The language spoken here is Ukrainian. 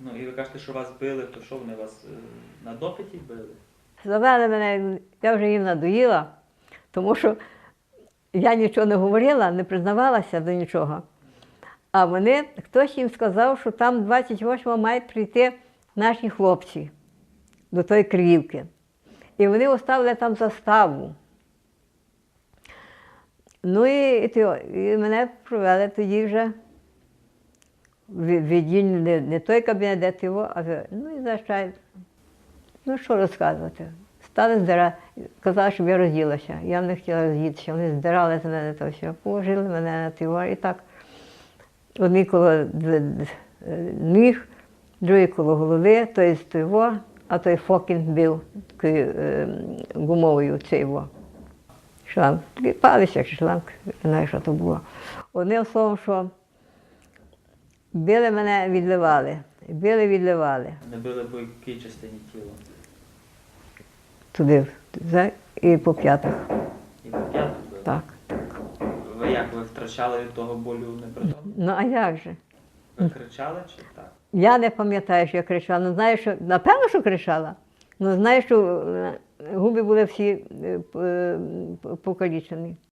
Ну і ви кажете, що вас били, то що вони вас е, на допиті били? Завели мене, я вже їм надоїла, тому що я нічого не говорила, не признавалася до нічого. А вони, хтось їм сказав, що там 28-го мають прийти наші хлопці до тої Криївки. І вони оставили там заставу. Ну і, і, і мене провели тоді вже в не, не той кабінет, де ти його, а ну і звичайно. Ну, що розказувати? Стали здира... казали, щоб я розділася. Я не хотіла роздітися. Вони здирали з мене то все, положили мене на тивар і так. Одні коло ніг, другий коло голови, той з того, а той фокін бив такою е, гумовою цей во. Шланг. Такий шланг, не знаю, що то було. Одним словом, що били мене, відливали. Били, відливали. Не били по якій частині тіла? туди за- і по п'ятах. І по п'ятах били? Так. Ви як, ви втрачали від того болю непритомність? Ну а як же? Ви кричали чи так? Я не пам'ятаю, що я кричала. Ну знаю, що напевно, що кричала. Ну знаю, що е, губи були всі е, е, покалічені.